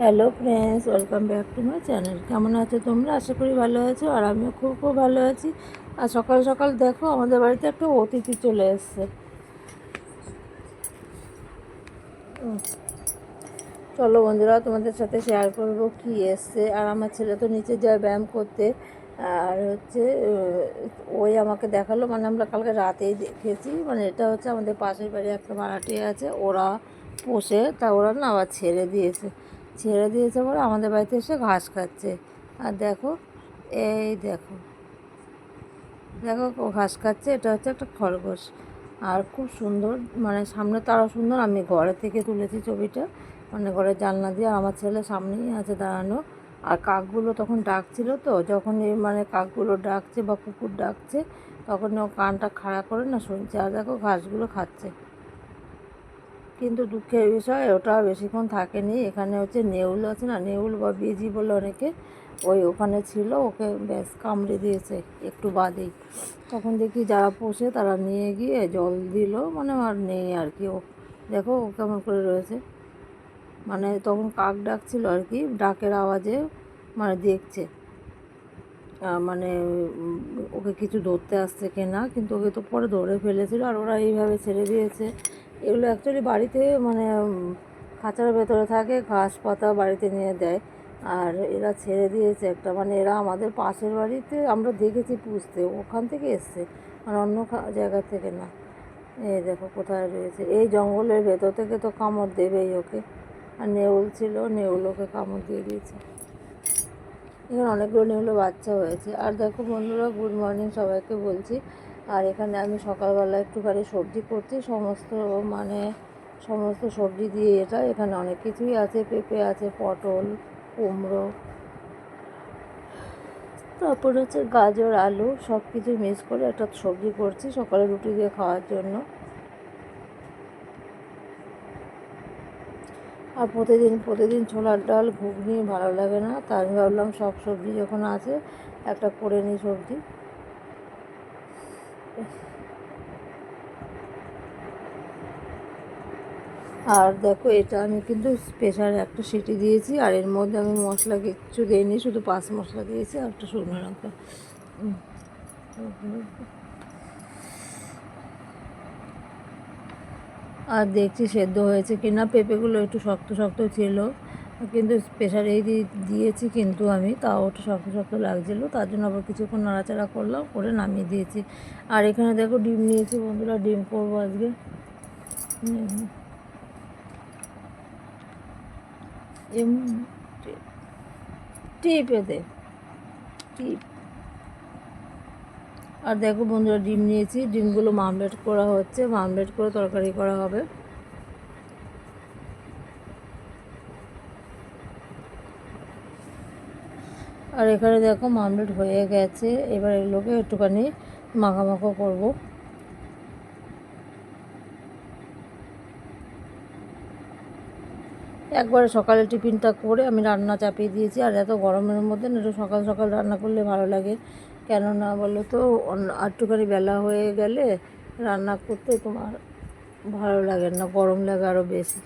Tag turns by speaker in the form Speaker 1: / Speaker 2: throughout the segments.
Speaker 1: Hello friends welcome back to my channel কেমন আছো তোমরা? আশা করি ভালো আছো আর আমিও খুব খুব ভালো আছি। আর সকাল সকাল দেখো, আমাদের বাড়িতে একটা অতিথি চলে এসছে। চলো বন্ধুরা, তোমাদের সাথে শেয়ার করব কি এসছে। আর আমার ছেলে তো নিচে যায় ব্যায়াম করতে। আর হচ্ছে ওই আমাকে দেখাল মানে আমরা কালকে রাতেই দেখেছি। মানে এটা হচ্ছে আমাদের পাশের বাড়ি একটা ভাড়াটি আছে, ওরা পোষে, তা ওরা না আবার ছেড়ে দিয়েছে। ছেড়ে দিয়েছে বলে আমাদের বাড়িতে এসে ঘাস খাচ্ছে। আর দেখো, এই দেখো। দেখো ঘাস খাচ্ছে, এটা হচ্ছে একটা খরগোশ। আর খুব সুন্দর মানে সামনে তো আরও সুন্দর, আমি ঘরে থেকে তুলেছি ছবিটা। মানে ঘরের জানলা দিয়ে আমার ছেলে সামনেই আছে দাঁড়ানো। আর কাকগুলো তখন ডাকছিল তো যখন এই মানে কাকগুলো ডাকছে বা কুকুর ডাকছে তখন ও কানটা খাড়া করে না শুনছে। আর দেখো, ঘাসগুলো খাচ্ছে। কিন্তু দুঃখের বিষয়, ওটা বেশিক্ষণ থাকেনি। এখানে হচ্ছে নেউল আছে না, নেউল বা বিজি বলে অনেকে, ওই ওখানে ছিল, ওকে ব্যাস কামড়ে দিয়েছে একটু বাদেই। তখন দেখি যারা পোষে তারা নিয়ে গিয়ে জল দিল মানে আর নেই আর কি। ও, দেখো ও কেমন করে রয়েছে। মানে তখন কাক ডাকছিল আর কি, ডাকের আওয়াজে মানে দেখছে। মানে ওকে কিছু ধরতে আসছে কিনা, কিন্তু ওকে তো পরে ধরে ফেলেছিল, আর ওরা এইভাবে ছেড়ে দিয়েছে। এগুলো অ্যাকচুয়ালি বাড়িতে মানে খাঁচার ভেতরে থাকে, ঘাস পাতা বাড়িতে নিয়ে দেয়। আর এরা ছেড়ে দিয়েছে একটা মানে এরা আমাদের পাশের বাড়িতে আমরা দেখেছি পুষতে, ওখান থেকে এসছে মানে অন্য জায়গা থেকে না। এই দেখো কোথায় রয়েছে, এই জঙ্গলের ভেতর থেকে তো কামড় দেবেই ওকে। আর নেউল ছিল, নেউল ওকে কামড় দিয়ে দিয়েছে। এখানে অনেকগুলো নেউলে বাচ্চা হয়েছে। আর দেখো বন্ধুরা গুড মর্নিং সবাইকে বলছি। আর এখানে আমি সকালবেলা একটুখানি সবজি করছি, সমস্ত মানে সমস্ত সবজি দিয়ে এটা, এখানে অনেক কিছুই আছে, পেঁপে আছে, পটল, কুমড়ো, তারপর হচ্ছে গাজর, আলু, সব কিছু মিক্স করে একটা সবজি করছি সকালে রুটি দিয়ে খাওয়ার জন্য। আর প্রতিদিন প্রতিদিন ছোলার ডাল, ঘুগনি ভালো লাগে না তাই আমি ভাবলাম সব সবজি যখন আছে একটা করে নিই সবজি। আর দেখো, এটা আমি কিন্তু স্পেশাল একটা সিটি দিয়েছি, আর এর মধ্যে আমি মশলা কিচ্ছু দিইনি, শুধু পাঁচ মশলা দিয়েছি, আর একটা শুকনো লঙ্কা। আর দেখছি সেদ্ধ হয়েছে কিনা, পেঁপেগুলো একটু শক্ত শক্ত ছিল। কিন্তু প্রেশারেই দিয়ে- দিয়েছি কিন্তু আমি, তাও ওটা শক্ত শক্ত লাগছিল, তার জন্য আবার কিছুক্ষণ নাড়াচাড়া করলাম, করে নামিয়ে দিয়েছি। আর এখানে দেখো ডিম নিয়েছি বন্ধুরা, ডিম করব আজকে। টিপে দে টিপ। আর দেখো বন্ধুরা, ডিম নিয়েছি, ডিমগুলো মামলেট করা হচ্ছে, মামলেট করে তরকারি করা হবে। আর এখানে দেখো মামলেট হয়ে গেছে। এবার এগুলোকে একটুখানি মাখামাখো করব। একবারে সকালে টিফিনটা করে আমি রান্না চাপিয়ে দিয়েছি। আর এত গরমের মধ্যে একটু সকাল সকাল রান্না করলে ভালো লাগে। কেননা বলো তো একটুখানি বেলা হয়ে গেলে রান্না করতে তোমার ভালো লাগে না, গরম লাগে আরও বেশি।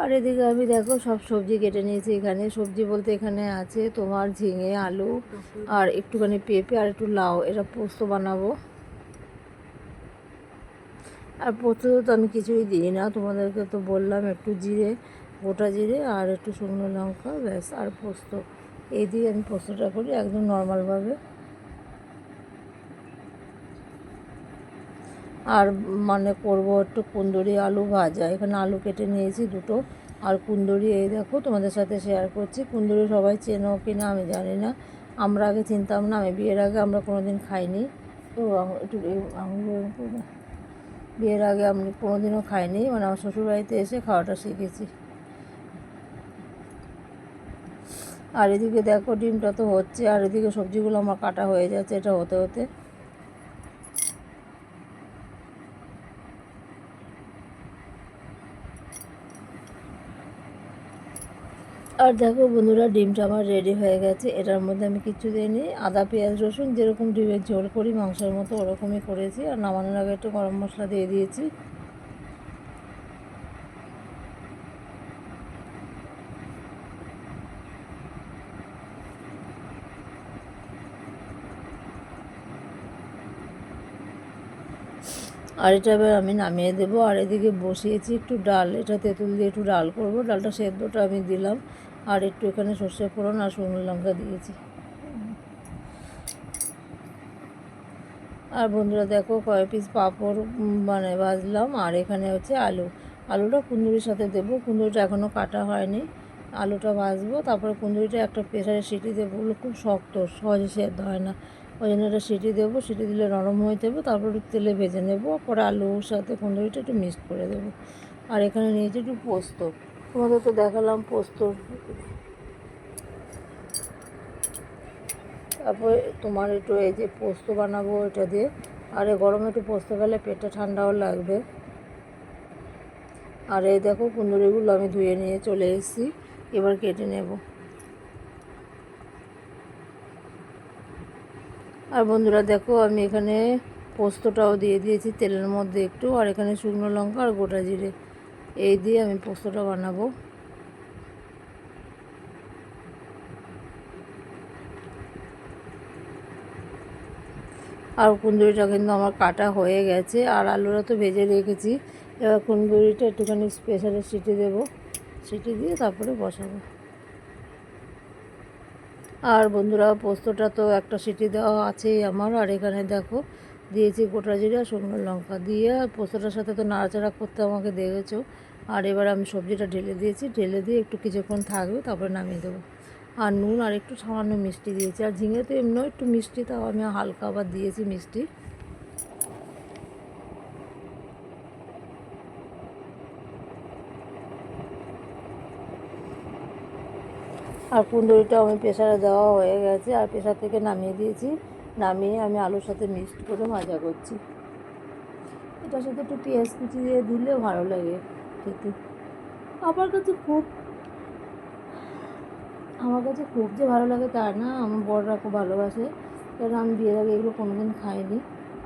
Speaker 1: আর এদিকে আমি দেখো সব সবজি কেটে নিয়েছি এখানে। সবজি বলতে এখানে আছে তোমার ঝিঙে, আলু আর একটুখানি পেঁপে আর একটু লাউ। এটা পোস্ত বানাবো। আর পোস্ততে তো আমি কিছুই দিই না, তোমাদেরকে তো বললাম একটু জিরে, গোটা জিরে আর একটু শুকনো লঙ্কা, ব্যাস। আর পোস্ত এই দিয়ে আমি পোস্তটা করি একদম নর্মালভাবে আর মানে করব একটু কুন্দরি আলু ভাজা। এখানে আলু কেটে নিয়েছি দুটো। আর কুন্দরি এই দেখো, তোমাদের সাথে শেয়ার করছি। কুন্দরি সবাই চেনো কি না আমি জানি না। আমরা আগে চিনতাম না, আমি বিয়ের আগে আমরা কোনো দিন খাইনি। তো একটু বিয়ের আগে আমি কোনোদিনও খাইনি মানে আমার শ্বশুরবাড়িতে এসে খাওয়াটা শিখেছি। আর এদিকে দেখো ডিমটা তো হচ্ছে, আর এদিকে সবজিগুলো আমার কাটা হয়ে যাচ্ছে এটা হতে হতে। আর দেখো বন্ধুরা, ডিমটা আমার রেডি হয়ে গেছে। এটার মধ্যে আমি কিছু দিইনি আদা, পেঁয়াজ, রসুন, যেরকম ডিমের ঝোল করি, মাংসের মতো ওরকমই করেছি। আর নামানোর আগে একটু গরম মশলা দিয়ে দিয়েছি। আর এটা এবার আমি নামিয়ে দেবো। আর এদিকে বসিয়েছি একটু ডাল। এটা তেঁতুল দিয়ে একটু ডাল করব। ডালটা সেদ্ধটা আমি দিলাম। আর একটু এখানে সর্ষে ফোড়ন আর শুকনো লঙ্কা দিয়েছি। আর বন্ধুরা দেখো কয় পিস পাঁপড় মানে ভাজলাম। আর এখানে হচ্ছে আলু। আলুটা কুন্দুরির সাথে দেবো। কুন্দুরিটা এখনও কাটা হয়নি। আলুটা ভাজবো। তারপরে কুন্দুরিটা একটা প্রেসারে সিটি দেবো। খুব শক্ত, সহজে সেদ্ধ হয় না। ওই জন্য একটা সিটি দেবো, সিটি দিলে নরম হয়ে যাবে, তারপর একটু তেলে ভেজে নেব, পরে আলুর সাথে কুন্দুরিটা একটু মিক্সড করে দেবো। আর এখানে নিয়েছি একটু পোস্ত। তোমাদের তো দেখালাম পোস্ত। তারপরে তোমার একটু এই যে পোস্ত বানাবো এটা দিয়ে। আর এই গরমে একটু পোস্ত খেলে পেটটা ঠান্ডাও লাগবে। আর এই দেখো কুন্দুরিগুলো আমি ধুয়ে নিয়ে চলে এসেছি, এবার কেটে নেব। আর বন্ধুরা দেখো, আমি এখানে পোস্তটাও দিয়ে দিয়েছি তেলের মধ্যে একটু, আর এখানে শুকনো লঙ্কা আর গোটা জিরে। এই দিয়ে আমি পোস্তটা বানাবো। আর কুন্দুরিটা কিন্তু আমার কাটা হয়ে গেছে, আর আলুরা তো ভেজে রেখেছি। এবার কুন্দুরিটা একটুখানি স্পেশালে সিটি দেবো। সিটি দিয়ে তারপরে বসাবো। বন্ধুরা, পোস্তটা তো একটা সিটি দেওয়া আছেই আমার। আর এখানে দেখো, দিয়েছি গোটা জিরা শুকনো লঙ্কা দিয়ে, আর পোস্তটার সাথে তো নাড়াচাড়া করতে আমাকে দেখেছ। আর এবার আমি সবজিটা ঢেলে দিয়েছি। ঢেলে দিয়ে একটু কিছুক্ষণ থাকবে, তারপরে নামিয়ে দেবো। আর নুন আর একটু সামান্য মিষ্টি দিয়েছি। আর ঝিঙে তো এমনিও একটু মিষ্টি, তাও আমি হালকা আবার দিয়েছি মিষ্টি। আর কুন্দুরিটা আমি প্রেশারে দেওয়া হয়ে গেছে, আর প্রেশার থেকে নামিয়ে দিয়েছি। নামিয়ে আমি আলুর সাথে মিক্সড করে ভাজা করছি। এটার সাথে একটু পেঁয়াজ কুচি দিয়ে দিলেও ভালো লাগে খেতে। আমার কাছে খুব, আমার কাছে খুব যে ভালো লাগে তা না, আমার বড়রা খুব ভালোবাসে। কারণ আমি বিয়ের আগে এগুলো কোনোদিন খাইনি।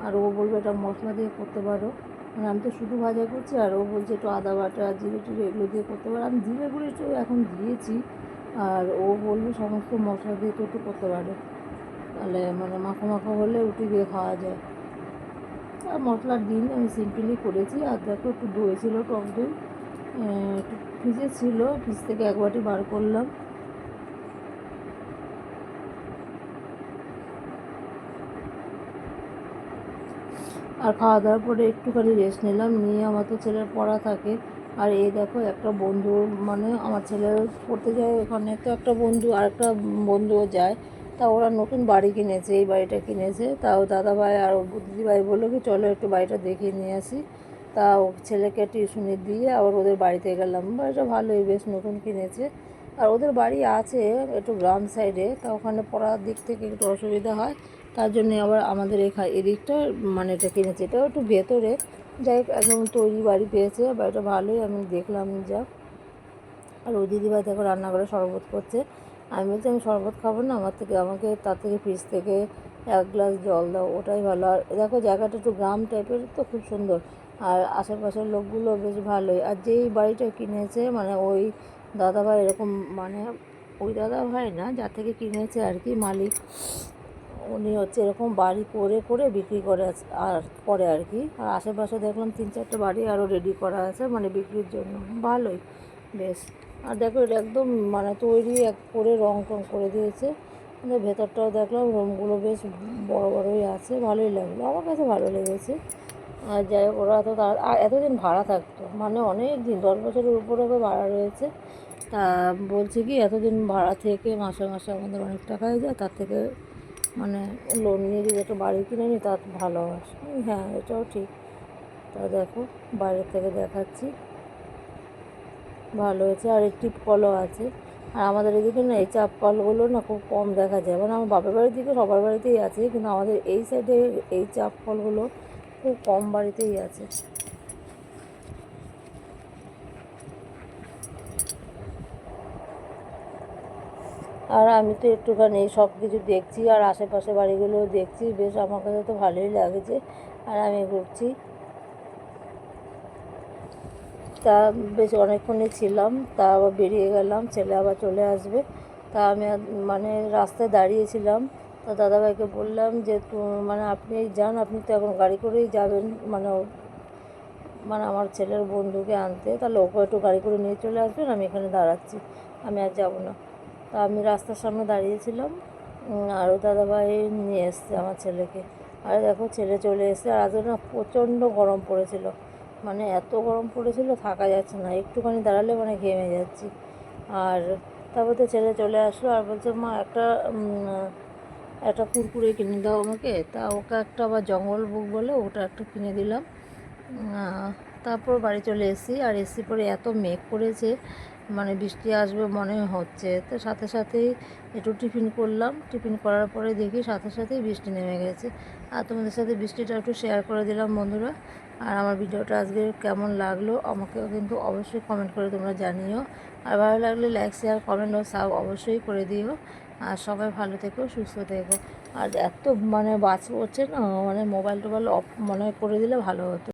Speaker 1: আর ও বলবে এটা মশলা দিয়ে করতে পারো। মানে আমি তো শুধু ভাজা করছি, আর ও বলছে একটু আদা বাটা, জিরে টিরে এগুলো দিয়ে করতে পারো। আমি জিরে গুঁড়ো একটু এখন দিয়েছি। আর ও বলবে সমস্ত মশলা দিয়ে একটু করতে পারে। তাহলে মানে মাখো মাখো হলে রুটি দিয়ে খাওয়া যায়। আর মশলার দিন আমি সিম্পলি করেছি। আর দেখো একটু দই ছিল, টক দই। একটু ফ্রিজে ছিল। ফ্রিজ থেকে এক বাটি বার করলাম। আর খাওয়া দাওয়ার পরে একটুখানি রেস্ট নিলাম। নিয়ে আমার তো ছেলের পড়া থাকে। আর এই দেখো, একটা বন্ধু মানে আমার ছেলে পড়তে যায় ওখানে, তো একটা বন্ধু আর একটা বন্ধুও যায়। তা ওরা নতুন বাড়ি কিনেছে, এই বাড়িটা কিনেছে। তাও দাদাভাই আর দিদিভাই বলল কি, চলো একটু বাড়িটা দেখিয়ে নিয়ে আসি। তা ও ছেলেকে টিউশনি দিয়ে আবার ওদের বাড়িতে গেলাম। বাড়িটা ভালোই, বেশ নতুন কিনেছে। আর ওদের বাড়ি আছে একটু গ্রাম সাইডে তা ওখানে পড়ার দিক থেকে একটু অসুবিধা হয়। তার জন্য আবার আমাদের এখা এদিকটা মানে এটা কিনেছে। এটাও একটু ভেতরে। যাই হোক, একদম তৈরি বাড়ি পেয়েছে বাড়িটা ভালোই আমি দেখলাম, যা। আর ওই দিদিভাই দেখো রান্না করে শরবত করছে। আমি বলছি, আমি শরবত খাব না? আমার থেকে, আমাকে তার থেকে ফ্রিজ থেকে এক গ্লাস জল দাও, ওটাই ভালো। আর দেখো জায়গাটা একটু গ্রাম টাইপের, তো খুব সুন্দর। আর আশেপাশের লোকগুলো বেশ ভালোই। আর যেই বাড়িটা কিনেছে মানে ওই দাদাভাই এরকম মানে ওই দাদাভাই না, যার থেকে কিনেছে আর কি মালিক উনি হচ্ছে এরকম বাড়ি করে করে বিক্রি করে আর করে আর কি। আর আশেপাশে দেখলাম তিন চারটে বাড়ি আরও রেডি করা আছে মানে বিক্রির জন্য। ভালোই, বেশ। আর দেখো এটা একদম মানে তৈরি এক করে রং টং করে দিয়েছে। মানে ভেতরটাও দেখলাম রুমগুলো বেশ বড় বড়ই আছে, ভালোই লাগল। আমার কাছে ভালো লেগেছে। আর যাই হোক, ওরা তো তার এতদিন ভাড়া থাকতো। মানে অনেক দিন, দশ বছরের উপরে ভাড়া রয়েছে। তা বলছে কি, এতদিন ভাড়া থেকে মাসে মাসে আমাদের অনেক টাকাই যায়, তার থেকে মানে লোন নিয়ে যদি একটা বাড়ি কিনে নিই তা ভালো হয়। হ্যাঁ এটাও ঠিক। তা দেখো, বাইরের থেকে দেখাচ্ছি। ভালো হয়েছে, আর টিপ কলও আছে। আর আমাদের এদিকে না, এই চাপ কলগুলো না খুব কম দেখা যায়। মানে আমার বাপের বাড়ির দিকে সবার বাড়িতেই আছে, কিন্তু আমাদের এই সাইডে এই চাপ কলগুলো খুব কম বাড়িতেই আছে। আর আমি তো একটুখানি সব কিছু দেখছি আর আশেপাশে বাড়িগুলো দেখছি। বেশ, আমার কাছে তো ভালোই লাগছে। আর আমি ঘুরছি। তা বেশ, অনেকক্ষণই ছিলাম, তা আবার বেরিয়ে গেলাম, ছেলে আবার চলে আসবে। তা আমি মানে রাস্তায় দাঁড়িয়েছিলাম। তা দাদাভাইকে বললাম যে মানে আপনি যান, আপনি তো এখন গাড়ি করেই যাবেন মানে মানে আমার ছেলের বন্ধুকে আনতে। তাহলে ওকে একটু গাড়ি করে নিয়ে চলে আসবেন, আমি এখানে দাঁড়াচ্ছি। আমি আর যাব না। তা আমি রাস্তার সামনে দাঁড়িয়েছিলাম আরও দাদাভাই নিয়ে এসছে আমার ছেলেকে। আর দেখো, ছেলে চলে এসছে। আর আজকে না প্রচণ্ড গরম পড়েছিল। মানে এত গরম পড়েছিল, থাকা যাচ্ছে না। একটুখানি দাঁড়ালে মানে ঘেমে যাচ্ছি। আর তারপর তো ছেলে চলে আসলো আর বলছে, মা, একটা একটা কুরকুরে কিনে দাও আমাকে। তা ওকে একটা আবার জঙ্গল বুক বলে ওটা একটা কিনে দিলাম। তারপর বাড়ি চলে এসেছি। আর এসি পরে এত মেঘ করেছে মানে বৃষ্টি আসবে মনে হচ্ছে। তো সাথে সাথেই একটু টিফিন করলাম। টিফিন করার পরে দেখি সাথে সাথেই বৃষ্টি নেমে গেছে। আর তোমাদের সাথে বৃষ্টিটা একটু শেয়ার করে দিলাম বন্ধুরা। আর আমার ভিডিওটা আজকে কেমন লাগল আমাকেও কিন্তু অবশ্যই কমেন্ট করে তোমরা জানিও। আর ভালো লাগলে লাইক শেয়ার কমেন্ট ও সাব অবশ্যই করে দিও। আর সবাই ভালো থেকো, সুস্থ থেকো। আর এত মানে বাজ পড়ছে না মানে মোবাইল টোবাইল অফ মনে করে দিলে ভালো হতো।